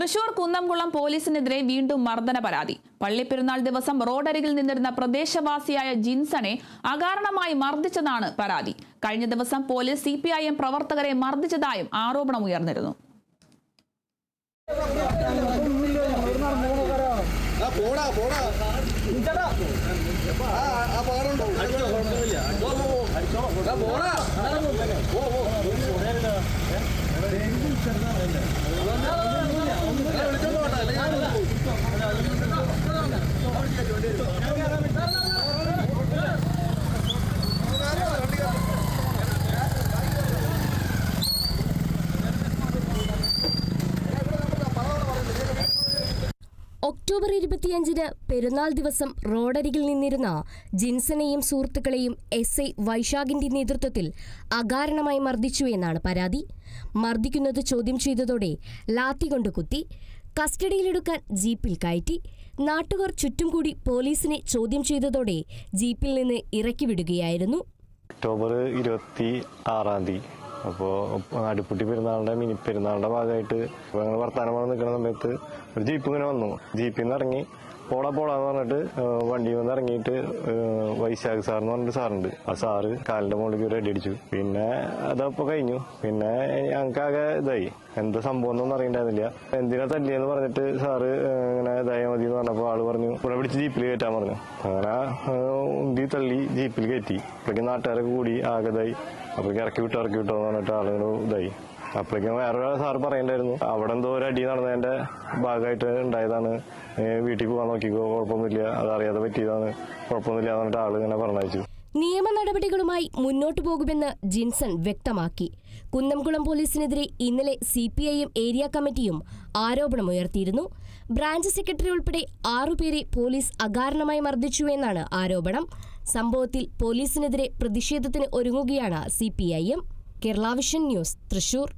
തൃശൂർ കുന്നംകുളം പോലീസിനെതിരെ വീണ്ടും മർദ്ദന പരാതി. പള്ളിപ്പെരുന്നാൾ ദിവസം റോഡരികിൽ നിന്നിരുന്ന പ്രദേശവാസിയായ ജിൻസണെ അകാരണമായി മർദ്ദിച്ചതാണ് പരാതി. കഴിഞ്ഞ ദിവസം police C P I M പ്രവർത്തകരെ മർദ്ദിച്ചതായും ആരോപണം ഉയർന്നിരുന്നു പോടാ ആ ആ പാടുണ്ടോ ആ പോടാ ഓ ഓ വിളിച്ചോണ്ട് പോട്ടെ അല്ലെങ്കിൽ ഒക്ടോബർ ഇരുപത്തിയഞ്ചിന് പെരുന്നാൾ ദിവസം റോഡരികിൽ നിന്നിരുന്ന ജിൻസനെയും സുഹൃത്തുക്കളെയും എസ് ഐ വൈശാഖിന്റെ നേതൃത്വത്തിൽ അകാരണമായി മർദ്ദിച്ചു എന്നാണ് പരാതി. മർദ്ദിക്കുന്നത് ചോദ്യം ചെയ്തതോടെ ലാത്തി കൊണ്ട് കുത്തി കസ്റ്റഡിയിലെടുക്കാൻ ജീപ്പിൽ കയറ്റി നാട്ടുകാർ ചുറ്റും കൂടി പോലീസിനെ ചോദ്യം ചെയ്തതോടെ ജീപ്പിൽ നിന്ന് ഇറക്കി വിടുകയായിരുന്നു. ഒക്ടോബർ ഇരുപത്തി ആറാം തീയതി അപ്പോൾ അടുപ്പുട്ടി പെരുന്നാളിന്റെ മിനി പെരുന്നാളിന്റെ ഭാഗമായിട്ട് ഞങ്ങൾ വർത്താനം പറഞ്ഞ് നിൽക്കുന്ന സമയത്ത് ഒരു ജീപ്പ് ഇങ്ങനെ വന്നു. ജീപ്പിൽ നിന്ന് ഇറങ്ങി പോടാ പോടാന്ന് പറഞ്ഞിട്ട് വണ്ടി വന്ന് ഇറങ്ങിയിട്ട് വൈശാഖ് സാർ എന്ന് പറഞ്ഞിട്ട് സാറുണ്ട്. ആ സാറ് കാലിന്റെ മുകളിലേക്ക് ഒരു അടി അടിച്ചു. പിന്നെ അതപ്പോ കഴിഞ്ഞു. പിന്നെ ഞങ്ങൾക്കാകെ ഇതായി. എന്താ സംഭവം എന്നൊന്നും അറിയണ്ടായിരുന്നില്ല. എന്തിനാ തല്ലിയെന്ന് പറഞ്ഞിട്ട് സാറ് ഇങ്ങനെ ഇതായാൽ മതി എന്ന് പറഞ്ഞപ്പോൾ ആൾ പറഞ്ഞു ഇവിടെ പിടിച്ച് ജീപ്പിൽ കയറ്റാൻ പറഞ്ഞു. അങ്ങനെ ഉന്തി തള്ളി ജീപ്പിൽ കയറ്റി. അപ്പോഴേക്കും നാട്ടുകാരൊക്കെ കൂടി ആകതായി. അപ്പോഴേക്കും ഇറക്കി വിട്ടോ ഇറക്കി വിട്ടോ എന്ന് പറഞ്ഞിട്ട് ആളുകൾ ഇതായി. അപ്പോഴേക്കും വേറൊരാൾ സാറ് പറയണ്ടായിരുന്നു അവിടെ എന്തോ ഒരു അടി നടന്നതിന്റെ ഭാഗമായിട്ട് ഉണ്ടായതാണ്. വീട്ടിൽ പോകാൻ നോക്കിക്കോ കുഴപ്പമൊന്നുമില്ല. അത് അറിയാതെ പറ്റിയതാണ്. കുഴപ്പമൊന്നുമില്ല എന്നിട്ട് ആൾ ഇങ്ങനെ പറഞ്ഞയച്ചു. നിയമ നടപടികളുമായി മുന്നോട്ടു പോകുമെന്ന് ജിൻസൺ വ്യക്തമാക്കി. കുന്നംകുളം പോലീസിനെതിരെ ഇന്നലെ C P I M area കമ്മിറ്റിയും ആരോപണമുയർത്തിയിരുന്നു. ബ്രാഞ്ച് സെക്രട്ടറി ഉൾപ്പെടെ ആറുപേരെ പോലീസ് അകാരണമായി മർദ്ദിച്ചു എന്നാണ് ആരോപണം. സംഭവത്തിൽ പോലീസിനെതിരെ പ്രതിഷേധത്തിന് ഒരുങ്ങുകയാണ് C Kerala vision news Thrissur.